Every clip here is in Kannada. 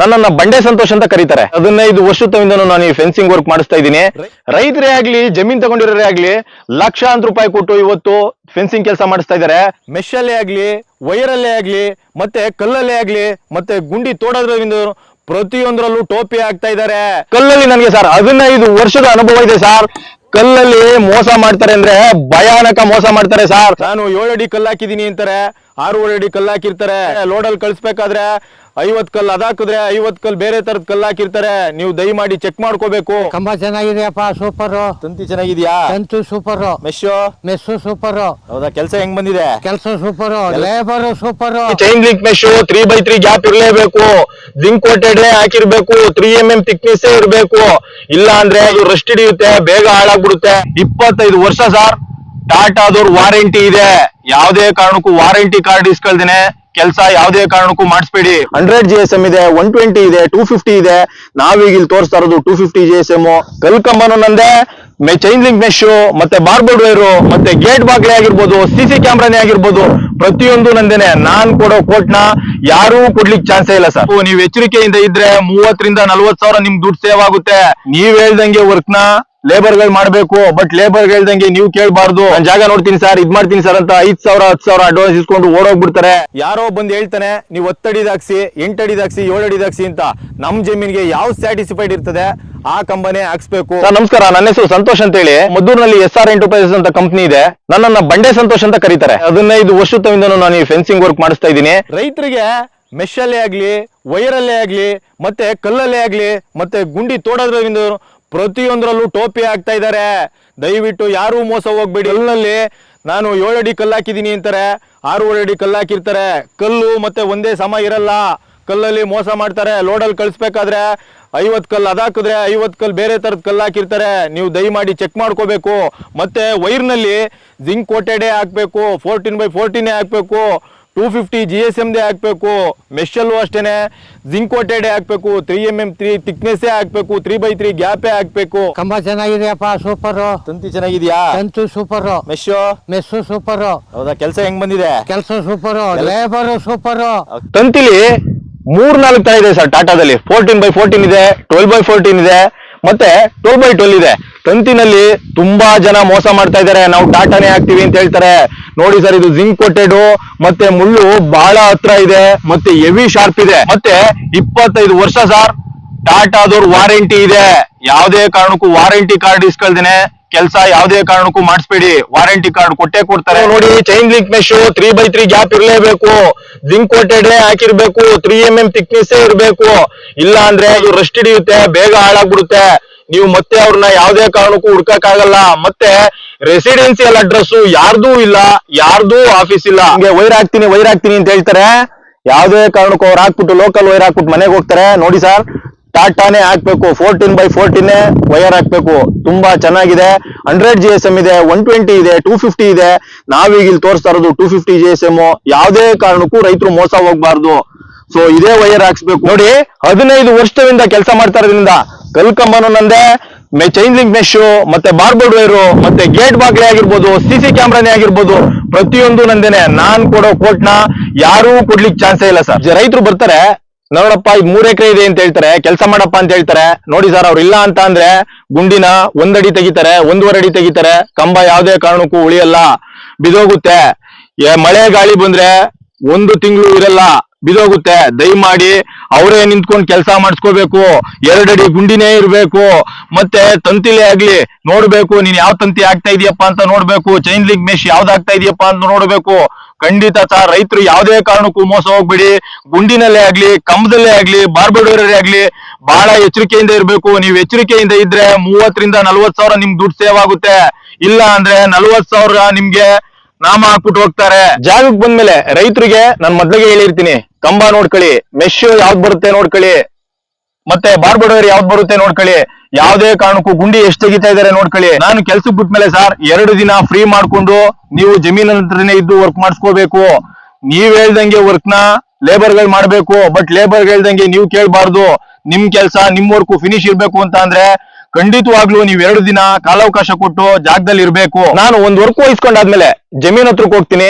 ನನ್ನನ್ನ ಬಂಡೆ ಸಂತೋಷ್ ಅಂತ ಕರೀತಾರೆ. ಹದಿನೈದು ವರ್ಷದಿಂದ ನಾನು ಈ ಫೆನ್ಸಿಂಗ್ ವರ್ಕ್ ಮಾಡಿಸ್ತಾ ಇದ್ದೀನಿ. ರೈತರೇ ಆಗ್ಲಿ ಜಮೀನ್ ತಗೊಂಡಿರೋರೇ ಆಗ್ಲಿ ಲಕ್ಷಾಂತರ ರೂಪಾಯಿ ಕೊಟ್ಟು ಇವತ್ತು ಫೆನ್ಸಿಂಗ್ ಕೆಲಸ ಮಾಡಿಸ್ತಾ ಇದ್ದಾರೆ. ಮೆಶಲ್ಲೇ ಆಗ್ಲಿ ವೈರಲ್ಲೇ ಆಗ್ಲಿ ಮತ್ತೆ ಕಲ್ಲಲ್ಲೇ ಆಗ್ಲಿ ಮತ್ತೆ ಗುಂಡಿ ತೋಡೋದ್ರಿಂದ ಪ್ರತಿಯೊಂದರಲ್ಲೂ ಟೋಪಿ ಆಗ್ತಾ ಇದ್ದಾರೆ. ಕಲ್ಲಲ್ಲಿ ನನಗೆ ಸರ್ ಹದಿನೈದು ವರ್ಷದ ಅನುಭವ ಇದೆ ಸರ್ ಕಲ್ಲಲ್ಲಿ ಮೋಸ ಮಾಡ್ತಾರೆ ಅಂದ್ರೆ ಭಯಾನಕ ಮೋಸ ಮಾಡ್ತಾರೆ ಸರ್ ನಾನು ಏಳು ಅಡಿ ಕಲ್ಲು ಹಾಕಿದೀನಿ ಅಂತಾರೆ. ಆರೂವರೆ ಅಡಿ ಕಲ್ಲು ಹಾಕಿರ್ತಾರೆ. ಲೋಡಲ್ಲಿ ಕಳಿಸ್ಬೇಕಾದ್ರೆ ಐವತ್ ಕಲ್ಲು ಅದಾಕಿದ್ರೆ ಐವತ್ ಕಲ್ಲು ಬೇರೆ ತರದ ಕಲ್ಲು ಹಾಕಿರ್ತಾರೆ. ನೀವು ದಯಮಾಡಿ ಚೆಕ್ ಮಾಡ್ಕೋಬೇಕು. ಕಂಬ ಚೆನ್ನಾಗಿದೆಯಪ್ಪ ಸೂಪರ್ ತಂತಿ ಚೆನ್ನಾಗಿದ್ಯಾ? ತಂತು ಸೂಪರ್ ಮೆಸ್ಸು? ಮೆಸ್ಸು ಸೂಪರ್ ಹೌದಾ? ಕೆಲಸ ಹೆಂಗ್ ಬಂದಿದೆ? ಕೆಲಸ super labour super chain link mesh three by three gap ಇರಲೇಬೇಕು. ಜಿಂಕ್ ಕೋಟೆಡ್ ಹಾಕಿರ್ಬೇಕು. ತ್ರೀ ಎಂ ಎಂ ತಿಕ್ನೆಸ್ ಇರಬೇಕು. ಇಲ್ಲ ಅಂದ್ರೆ ಅದು ರಸ್ಟ್ ಹಿಡಿಯುತ್ತೆ ಬೇಗ ಹಾಳಾಗ್ಬಿಡುತ್ತೆ. ಇಪ್ಪತ್ತೈದು ವರ್ಷ ಸರ್ ಟಾಟಾದವ್ರ ವಾರಂಟಿ ಇದೆ. ಯಾವುದೇ ಕಾರಣಕ್ಕೂ ವಾರಂಟಿ ಕಾರ್ಡ್ ಇಸ್ಕೊಳ್ದೇನೆ ಕೆಲಸ ಯಾವುದೇ ಕಾರಣಕ್ಕೂ ಮಾಡಿಸ್ಬೇಡಿ. ಹಂಡ್ರೆಡ್ ಜಿ ಎಸ್ ಎಂ ಇದೆ ಒನ್ ಟ್ವೆಂಟಿ ಇದೆ ಟೂ ಫಿಫ್ಟಿ ಇದೆ. ನಾವೀಗ ಇಲ್ಲಿ ತೋರಿಸ್ತಾ ಇರೋದು two fifty G S M ಕಲ್ಕಂಬನು ನಂದೆ. ಚೈನ್ ಲಿಂಕ್ ಮೆಶ್ ಮತ್ತೆ ಬಾರ್ಬೋರ್ಡ್ ವೈರು ಮತ್ತೆ ಗೇಟ್ ಬಾಗ್ಲೆ ಆಗಿರ್ಬೋದು ಸಿಸಿ ಕ್ಯಾಮ್ರಾನೇ ಆಗಿರ್ಬೋದು, ಪ್ರತಿಯೊಂದು ನಂದೇನೆ. ನಾನ್ ಕೊಡೋ ಕೋಟ್ನ ಯಾರು ಕೊಡ್ಲಿಕ್ಕೆ ಚಾನ್ಸೇ ಇಲ್ಲ ಸರ್. ನೀವು ಎಚ್ಚರಿಕೆಯಿಂದ ಇದ್ರೆ ಮೂವತ್ತರಿಂದ ನಲ್ವತ್ ಸಾವಿರ ನಿಮ್ ದುಡ್ಡು ಸೇವ್ ಆಗುತ್ತೆ. ನೀವ್ ಹೇಳ್ದಂಗೆ ವರ್ಕ್ನ ಲೇಬರ್ಗಳು ಮಾಡ್ಬೇಕು ಬಟ್ ಲೇಬರ್ ಹೇಳ್ದಂಗೆ ನೀವು ಕೇಳ್ಬಾರ್ದು. ನಾನು ಜಾಗ ನೋಡ್ತೀನಿ ಸರ್ ಇದ್ ಮಾಡ್ತೀನಿ ಸರ್ ಅಂತ ಐದ್ ಸಾವಿರ ಹತ್ತು ಸಾವಿರ ಅಡ್ವಾನ್ಸ್ ಇಸ್ಕೊಂಡು ಓಡೋಗ್ಬಿಡ್ತಾರೆ. ಯಾರೋ ಬಂದು ಹೇಳ್ತಾನೆ ನೀವು ಹತ್ತಡಿದಾಕ್ಸಿ ಎಂಟಡಿದಾಕ್ಸಿ ಏಳಡಿದಾಕ್ಸಿ ಅಂತ ನಮ್ ಜಮೀನ್ಗೆ ಯಾವ ಸ್ಯಾಟಿಸ್ಫೈಡ್ ಇರ್ತದೆ ಆ ಕಂಪನಿ ಹಾಕ್ಸ್ಬೇಕು. ಸರ್ ನಮಸ್ಕಾರ ನನ್ನ ಹೆಸರು ಸಂತೋಷ್ ಅಂತ ಹೇಳಿ ಮದ್ದೂರಿನಲ್ಲಿ ಎಸ್ ಆರ್ ಎಂಟರ್ಪ್ರೈಸಸ್ ಅಂತ ಕಂಪನಿ ಇದೆ. ನನ್ನನ್ನ ಬಂಡೆ ಸಂತೋಷ್ ಅಂತ ಕರೀತಾರೆ. ಹದಿನೈದು ವರ್ಷದಿಂದ ನಾನು ಈ ಫೆನ್ಸಿಂಗ್ ವರ್ಕ್ ಮಾಡಿಸ್ತಾ ಇದ್ದೀನಿ. ರೈತರಿಗೆ ಮೆಷಲ್ಲೇ ಆಗ್ಲಿ ವೈರಲ್ಲೇ ಆಗ್ಲಿ ಮತ್ತೆ ಕಲ್ಲಲ್ಲೇ ಆಗ್ಲಿ ಮತ್ತೆ ಗುಂಡಿ ತೋಡೋದ್ರಿಂದ ಪ್ರತಿಯೊಂದರಲ್ಲೂ ಟೋಪಿ ಹಾಕ್ತಾ ಇದ್ದಾರೆ. ದಯವಿಟ್ಟು ಯಾರೂ ಮೋಸ ಹೋಗ್ಬೇಡಿ. ಕಲ್ಲಲ್ಲಿ ನಾನು ಏಳು ಅಡಿ ಕಲ್ಲು ಹಾಕಿದೀನಿ ಅಂತಾರೆ. ಆರೂವರೆ ಅಡಿ ಕಲ್ಲು ಹಾಕಿರ್ತಾರೆ ಕಲ್ಲು ಮತ್ತೆ ಒಂದೇ ಸಮ ಇರಲ್ಲ. ಕಲ್ಲಲ್ಲಿ ಮೋಸ ಮಾಡ್ತಾರೆ. ಲೋಡಲ್ಲಿ ಕಳಿಸ್ಬೇಕಾದ್ರೆ ಐವತ್ತು ಕಲ್ಲು ಅದಾಕಿದ್ರೆ ಐವತ್ತು ಕಲ್ಲು ಬೇರೆ ಥರದ ಕಲ್ಲು ಹಾಕಿರ್ತಾರೆ. ನೀವು ದಯಮಾಡಿ ಚೆಕ್ ಮಾಡ್ಕೋಬೇಕು. ಮತ್ತೆ ವೈರ್ನಲ್ಲಿ ಜಿಂಕ್ ಕೋಟೆಡೇ ಹಾಕಬೇಕು. ಫೋರ್ಟೀನ್ ಬೈ ಫೋರ್ಟೀನೇ ಹಾಕ್ಬೇಕು. ಟೂ ಫಿಫ್ಟಿ ಜಿ ಎಸ್ ಎಮ್ದೇ ಹಾಕ್ಬೇಕು ಮೆಷಲ್ಲೂ ಅಷ್ಟೇ ಜಿಂಕ್ ಕೋಟೆಡೇ ಹಾಕ್ಬೇಕು ತ್ರೀ ಎಂ ಎಂ ತ್ರೀ ತಿಕ್ನೆಸ್ಸೇ ಹಾಕ್ಬೇಕು ತ್ರೀ ಬೈ ತ್ರೀ ಗ್ಯಾಪೇ ಹಾಕ್ಬೇಕು. ಕಂಬ ಚೆನ್ನಾಗಿದೆಯಪ್ಪ ಸೂಪರ್ ತಂತಿ ಚೆನ್ನಾಗಿದ್ಯಾ? ತಂತು ಸೂಪರ್ ಮೆಶ್ ಮೆಸ್ಸು ಸೂಪರ್ ಹೌದಾ ಕೆಲಸ ಹೆಂಗ್ ಬಂದಿದೆ? ಕೆಲಸ ಸೂಪರ್ ಲೇಬರ್ ಸೂಪರ್ ತಂತಿಲಿ ಮೂರ್ ನಾಲ್ಕು ತರ ಇದೆ ಸರ್ ಟಾಟಾದಲ್ಲಿ ಫೋರ್ಟೀನ್ ಬೈ ಫೋರ್ಟೀನ್ ಇದೆ ಟ್ವೆಲ್ ಬೈ ಫೋರ್ಟೀನ್ ಇದೆ. ಮತ್ತೆ ಟೋಲ್ ಬೈ ಟೋಲ್ ಇದೆ. ತಂತಿನಲ್ಲಿ ತುಂಬಾ ಜನ ಮೋಸ ಮಾಡ್ತಾ ಇದ್ದಾರೆ. ನಾವು ಟಾಟಾನೇ ಹಾಕ್ತಿವಿ ಅಂತ ಹೇಳ್ತಾರೆ. ನೋಡಿ ಸರ್, ಇದು ಜಿಂಕ್ ಕೊಟ್ಟೆಡು, ಮತ್ತೆ ಮುಳ್ಳು ಬಹಳ ಹತ್ರ ಇದೆ, ಮತ್ತೆ ಹೆವಿ ಶಾರ್ಪ್ ಇದೆ. ಮತ್ತೆ ಇಪ್ಪತ್ತೈದು ವರ್ಷ ಸರ್, ಟಾಟಾದವ್ರ ವಾರಂಟಿ ಇದೆ. ಯಾವುದೇ ಕಾರಣಕ್ಕೂ ವಾರಂಟಿ ಕಾರ್ಡ್ ಇಸ್ಕೊಳ್ದೇನೆ. ಕೆಲಸ ಯಾವುದೇ ಕಾರಣಕ್ಕೂ ಮಾಡಿಸ್ಬೇಡಿ. ವಾರಂಟಿ ಕಾರ್ಡ್ ಕೊಟ್ಟೆ ಕೊಡ್ತಾರೆ. ನೋಡಿ chain link mesh three by three gap ಇರಲೇಬೇಕು. ಜಿಂಕ್ ಕೋಟೆಡ್ ಹಾಕಿರ್ಬೇಕು. ತ್ರೀ ಎಂ ಎಂ ಥಿಕ್ನೆಸ್ ಇರಬೇಕು. ಇಲ್ಲ ಅಂದ್ರೆ ಅದು ರಸ್ಟ್ ಹಿಡಿಯುತ್ತೆ ಬೇಗ ಹಾಳಾಗ್ಬಿಡುತ್ತೆ. ನೀವು ಮತ್ತೆ ಅವ್ರನ್ನ ಯಾವ್ದೇ ಕಾರಣಕ್ಕೂ ಹುಡ್ಕಕ್ ಆಗಲ್ಲ ಮತ್ತೆ ರೆಸಿಡೆನ್ಸಿಯಲ್ ಅಡ್ರೆಸ್ ಯಾರ್ದು ಇಲ್ಲ. ಯಾರ್ದು ಆಫೀಸ್ ಇಲ್ಲ. ಹಂಗೆ ವೈರ್ ಹಾಕ್ತೀನಿ ವೈರ್ ಹಾಕ್ತೀನಿ ಅಂತ ಹೇಳ್ತಾರೆ. ಯಾವ್ದೇ ಕಾರಣಕ್ಕೂ ಅವ್ರು ಹಾಕ್ಬಿಟ್ಟು ಲೋಕಲ್ ವೈರ್ ಹಾಕ್ಬಿಟ್ಟು ಮನೆಗೆ ಹೋಗ್ತಾರೆ. ನೋಡಿ ಸರ್ ಟಾಟಾನೇ ಹಾಕ್ಬೇಕು ಫೋರ್ಟೀನ್ ಬೈ ಫೋರ್ಟೀನ್ ವೈರ್ ಹಾಕ್ಬೇಕು. ತುಂಬಾ ಚೆನ್ನಾಗಿದೆ. ಹಂಡ್ರೆಡ್ ಜಿ ಎಸ್ ಎಂ ಇದೆ ಒನ್ ಟ್ವೆಂಟಿ ಇದೆ ಟೂ ಫಿಫ್ಟಿ ಇದೆ. ನಾವೀಗ ಇಲ್ಲಿ ತೋರಿಸ್ತಾ ಇರೋದು two fifty G S M ಯಾವುದೇ ಕಾರಣಕ್ಕೂ ರೈತರು ಮೋಸ ಹೋಗ್ಬಾರ್ದು. ಸೊ ಇದೇ ವೈರ್ ಹಾಕ್ಸ್ಬೇಕು. ನೋಡಿ, ಹದಿನೈದು ವರ್ಷದಿಂದ ಕೆಲಸ ಮಾಡ್ತಾ ಇರೋದ್ರಿಂದ ಕಲ್ಕಂಬನು ನಂದೆ, ಮೆ ಚೈನ್ ಲಿಂಕ್ ಮೆಶ್ ಮತ್ತೆ ಬಾರ್ಬೋರ್ಡ್ ವೈರು ಮತ್ತೆ ಗೇಟ್ ಬಾಗ್ಲೇ ಆಗಿರ್ಬೋದು ಸಿ ಸಿ ಕ್ಯಾಮ್ರಾನೇ ಆಗಿರ್ಬೋದು, ಪ್ರತಿಯೊಂದು ನಂದೇನೆ. ನಾನ್ ಕೊಡೋ ಕೋಟ್ನ ಯಾರೂ ಕೊಡ್ಲಿಕ್ಕೆ ಚಾನ್ಸೇ ಇಲ್ಲ ಸರ್ ರೈತರು ಬರ್ತಾರೆ ನೋಡಪ್ಪ, ಈ ಮೂರ್ ಎಕರೆ ಇದೆ ಅಂತ ಹೇಳ್ತಾರೆ. ಕೆಲಸ ಮಾಡಪ್ಪ ಅಂತ ಹೇಳ್ತಾರೆ. ನೋಡಿ ಸರ್, ಅವ್ರು ಇಲ್ಲ ಅಂತ ಅಂದ್ರೆ ಗುಂಡಿನ ಒಂದಡಿ ತೆಗಿತಾರೆ, ಒಂದೂವರೆ ಅಡಿ ತೆಗಿತಾರೆ. ಕಂಬ ಯಾವುದೇ ಕಾರಣಕ್ಕೂ ಉಳಿಯಲ್ಲ. ಬಿದೋಗುತ್ತೆ. ಮಳೆ ಗಾಳಿ ಬಂದ್ರೆ ಒಂದು ತಿಂಗಳು ಇರಲ್ಲ. ಬಿದೋಗುತ್ತೆ. ದಯಮಾಡಿ ಅವರೇ ನಿಂತ್ಕೊಂಡು ಕೆಲಸ ಮಾಡಿಸ್ಕೋಬೇಕು. ಎರಡಡಿ ಗುಂಡಿನೇ ಇರಬೇಕು. ಮತ್ತೆ ತಂತಿಲೇ ಆಗ್ಲಿ ನೋಡ್ಬೇಕು, ನೀನ್ ಯಾವ ತಂತಿ ಆಗ್ತಾ ಇದೀಯಪ್ಪ ಅಂತ ನೋಡ್ಬೇಕು. ಚೈನ್ ಲಿಂಕ್ ಮೆಶ್ ಯಾವ್ದಾಗ್ತಾ ಇದೆಯಪ್ಪ ಅಂತ ನೋಡ್ಬೇಕು. ಖಂಡಿತ ಸರ್. ರೈತರು ಯಾವುದೇ ಕಾರಣಕ್ಕೂ ಮೋಸ ಹೋಗ್ಬೇಡಿ. ಗುಂಡಿನಲ್ಲೇ ಆಗ್ಲಿ, ಕಂಬದಲ್ಲೇ ಆಗ್ಲಿ ಬಾರ್ಬೆಡೋರೇ ಆಗ್ಲಿ ಬಹಳ ಎಚ್ಚರಿಕೆಯಿಂದ ಇರಬೇಕು. ನೀವು ಎಚ್ಚರಿಕೆಯಿಂದ ಇದ್ರೆ ಮೂವತ್ತರಿಂದ ನಲ್ವತ್ ಸಾವಿರ ನಿಮ್ ದುಡ್ಡು ಸೇವ್ ಆಗುತ್ತೆ. ಇಲ್ಲ ಅಂದ್ರೆ ನಲ್ವತ್ ಸಾವಿರ ನಿಮ್ಗೆ ನಾಮ ಹಾಕ್ಬಿಟ್ಟು ಹೋಗ್ತಾರೆ. ಜಾಗಕ್ಕೆ ಬಂದ್ಮೇಲೆ ರೈತರಿಗೆ ನಾನು ಮೊದ್ಲಿಗೆ ಹೇಳಿರ್ತೀನಿ, ಕಂಬ ನೋಡ್ಕೊಳ್ಳಿ ಮೆಶ್ ಯಾವ್ದು ಬರುತ್ತೆ ನೋಡ್ಕೊಳ್ಳಿ, ಮತ್ತೆ ಬಾರ್ಬಡೋರ್ ಯಾವ್ದು ಬರುತ್ತೆ ನೋಡ್ಕೊಳ್ಳಿ. ಯಾವ್ದೇ ಕಾರಣಕ್ಕೂ ಗುಂಡಿ ಎಷ್ಟು ತೆಗಿತಾ ಇದಾರೆ ನೋಡ್ಕೊಳ್ಳಿ. ನಾನು ಕೆಲ್ಸಕ್ಕೆ ಬಿಟ್ಮೇಲೆ ಸರ್ ಎರಡು ದಿನ ಫ್ರೀ ಮಾಡ್ಕೊಂಡು ನೀವು ಜಮೀನ ಇದ್ದು ವರ್ಕ್ ಮಾಡಿಸ್ಕೋಬೇಕು. ನೀವ್ ಹೇಳ್ದಂಗೆ ವರ್ಕ್ನ ಲೇಬರ್ಗಳು ಮಾಡ್ಬೇಕು ಬಟ್ ಲೇಬರ್ ಹೇಳ್ದಂಗೆ ನೀವು ಕೇಳ್ಬಾರ್ದು. ನಿಮ್ ಕೆಲ್ಸ, ನಿಮ್ ವರ್ಕ್ ಫಿನಿಶ್ ಇರ್ಬೇಕು ಅಂತ ಅಂದ್ರೆ ಖಂಡಿತವಾಗ್ಲೂ ನೀವ್ ಎರಡು ದಿನ ಕಾಲಾವಕಾಶ ಕೊಟ್ಟು ಜಾಗದಲ್ಲಿ ಇರ್ಬೇಕು. ನಾನು ಒಂದ್ ವರ್ಕ್ ವಹಿಸ್ಕೊಂಡಾದ್ಮೇಲೆ ಜಮೀನ್ ಹತ್ರಕ್ಕೆ ಹೋಗ್ತೀನಿ,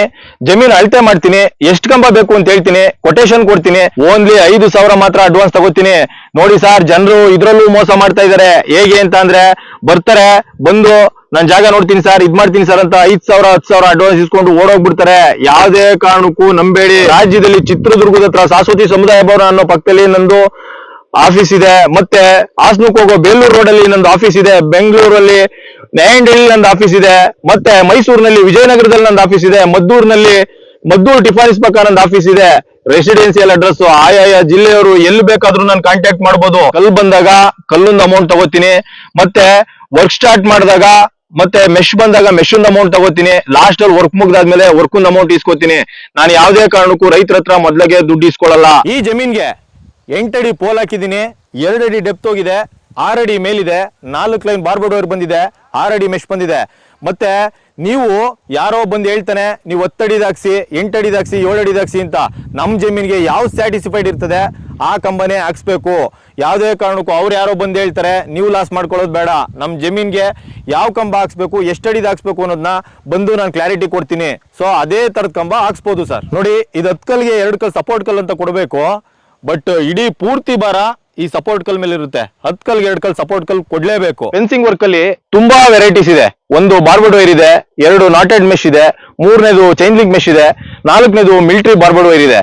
ಜಮೀನ್ ಅಳತೆ ಮಾಡ್ತೀನಿ, ಎಷ್ಟು ಕಂಬ ಬೇಕು ಅಂತ ಹೇಳ್ತೀನಿ ಕೊಟೇಶನ್ ಕೊಡ್ತೀನಿ ಓನ್ಲಿ ಐದು ಸಾವಿರ ಮಾತ್ರ ಅಡ್ವಾನ್ಸ್ ತಗೋತೀನಿ. ನೋಡಿ ಸರ್ ಜನರು ಇದ್ರಲ್ಲೂ ಮೋಸ ಮಾಡ್ತಾ ಇದಾರೆ. ಹೇಗೆ ಅಂತ ಅಂದ್ರೆ ಬರ್ತಾರೆ, ಬಂದು ನಾನ್ ಜಾಗ ನೋಡ್ತೀನಿ ಸರ್ ಇದ್ ಮಾಡ್ತೀನಿ ಸರ್ ಅಂತ ಐದ್ ಸಾವಿರ, ಹತ್ತು ಸಾವಿರ ಅಡ್ವಾನ್ಸ್ ಇಸ್ಕೊಂಡು ಓಡೋಗ್ಬಿಡ್ತಾರೆ. ಯಾವ್ದೇ ಕಾರಣಕ್ಕೂ ನಂಬೇಡಿ. ರಾಜ್ಯದಲ್ಲಿ ಚಿತ್ರದುರ್ಗದ ಹತ್ರ ಸಾಸ್ವತಿ ಸಮುದಾಯ ಭವನ ಅನ್ನೋ ಪಕ್ಕದಲ್ಲಿ ನಂದು ಆಫೀಸ್ ಇದೆ, ಮತ್ತೆ ಹಾಸನಕ್ಕೆ ಹೋಗೋ ಬೇಲೂರು ರೋಡ್ ಅಲ್ಲಿ ನಂದು ಆಫೀಸ್ ಇದೆ, ಬೆಂಗಳೂರಲ್ಲಿ ನ್ಯಾಯಂಡಳ್ಳಿ ನಂದು ಆಫೀಸ್ ಇದೆ, ಮತ್ತೆ ಮೈಸೂರಿನಲ್ಲಿ ವಿಜಯನಗರದಲ್ಲಿ ನಂದು ಆಫೀಸ್ ಇದೆ, ಮದ್ದೂರಿನಲ್ಲಿ ಮದ್ದೂರು ಟಿಫಾನಿಸ್ ಪಕ್ಕ ನಂದು ಆಫೀಸ್ ಇದೆ. ರೆಸಿಡೆನ್ಸಿಯಲ್ ಅಡ್ರೆಸ್ ಆಯಾ ಜಿಲ್ಲೆಯವರು ಎಲ್ಲಿ ಬೇಕಾದ್ರೂ ನಾನು ಕಾಂಟ್ಯಾಕ್ಟ್ ಮಾಡ್ಬೋದು. ಕಲ್ಲು ಬಂದಾಗ ಕಲ್ಲೊಂದು ಅಮೌಂಟ್ ತಗೋತೀನಿ, ಮತ್ತೆ ವರ್ಕ್ ಸ್ಟಾರ್ಟ್ ಮಾಡಿದಾಗ, ಮತ್ತೆ ಮೆಶ್ ಬಂದಾಗ ಮೆಶ್ ಅಮೌಂಟ್ ತಗೋತೀನಿ ಲಾಸ್ಟ್ ಅಲ್ಲಿ ವರ್ಕ್ ಮುಗ್ದಾದ್ಮೇಲೆ ವರ್ಕ್ ಅಮೌಂಟ್ ಇಸ್ಕೋತೀನಿ. ನಾನು ಯಾವುದೇ ಕಾರಣಕ್ಕೂ ರೈತರ ಹತ್ರ ಮೊದ್ಲಗೆ ದುಡ್ಡು ಇಸ್ಕೊಳ್ಳಲ್ಲ ಈ ಜಮೀನ್ಗೆ ಎಂಟಡಿ ಪೋಲ್ ಹಾಕಿದ್ದೀನಿ, ಎರಡಡಿ ಡೆಪ್ತ್ ಹೋಗಿದೆ, ಆರಡಿ ಮೇಲಿದೆ, ನಾಲ್ಕು ಲೈನ್ ಬಾರ್ಬೋರ್ಡ್ ವೈರ್ ಬಂದಿದೆ, ಆರಡಿ ಮೆಶ್ ಬಂದಿದೆ. ಮತ್ತೆ ನೀವು ಯಾರೋ ಬಂದು ಹೇಳ್ತಾನೆ, ನೀವು ಹತ್ತಡಿದಾಕ್ಸಿ ಎಂಟಡಿದಾಕ್ಸಿ ಏಳಡಿದಾಕ್ಸಿ ಅಂತ. ನಮ್ಮ ಜಮೀನಿಗೆ ಯಾವ ಸ್ಯಾಟಿಸ್ಫೈಡ್ ಇರ್ತದೆ, ಆ ಕಂಬನೇ ಹಾಕ್ಸ್ಬೇಕು. ಯಾವುದೇ ಕಾರಣಕ್ಕೂ ಅವ್ರು ಯಾರೋ ಬಂದು ಹೇಳ್ತಾರೆ, ನೀವು ಲಾಸ್ ಮಾಡ್ಕೊಳ್ಳೋದು ಬೇಡ. ನಮ್ಮ ಜಮೀನಿಗೆ ಯಾವ ಕಂಬ ಹಾಕ್ಸ್ಬೇಕು, ಎಷ್ಟಡಿ ಹಾಕ್ಸ್ಬೇಕು ಅನ್ನೋದನ್ನ ಬಂದು ನಾನು ಕ್ಲಾರಿಟಿ ಕೊಡ್ತೀನಿ. ಸೊ ಅದೇ ಥರದ ಕಂಬ ಹಾಕ್ಸ್ಬೋದು ಸರ್. ನೋಡಿ, ಇದು ಹತ್ತು ಕಲ್ಗೆ ಎರಡು ಕಲ್ ಸಪೋರ್ಟ್ ಕಲ್ ಅಂತ ಕೊಡಬೇಕು. ಬಟ್ ಇಡೀ ಪೂರ್ತಿ ಭಾರ ಈ ಸಪೋರ್ಟ್ ಕಲ್ ಮೇಲೆ ಇರುತ್ತೆ. ಹತ್ ಕಲ್ ಎರಡ್ ಕಲ್ ಸಪೋರ್ಟ್ ಕಲ್ ಕೊಡ್ಲೇಬೇಕು. ಫೆನ್ಸಿಂಗ್ ವರ್ಕ್ ಅಲ್ಲಿ ತುಂಬಾ ವೆರೈಟೀಸ್ ಇದೆ. ಒಂದು ಬಾರ್ಬರ್ಡ್ ವೈರ್ ಇದೆ, ಎರಡು ನಾಟೆಡ್ ಮೆಶ್ ಇದೆ, ಮೂರನೇದು ಚೈನ್ ಲಿಂಕ್ ಮೆಶ್ ಇದೆ, ನಾಲ್ಕನೇದು ಮಿಲಿಟರಿ ಬಾರ್ಬರ್ಡ್ ವೈರ್ ಇದೆ.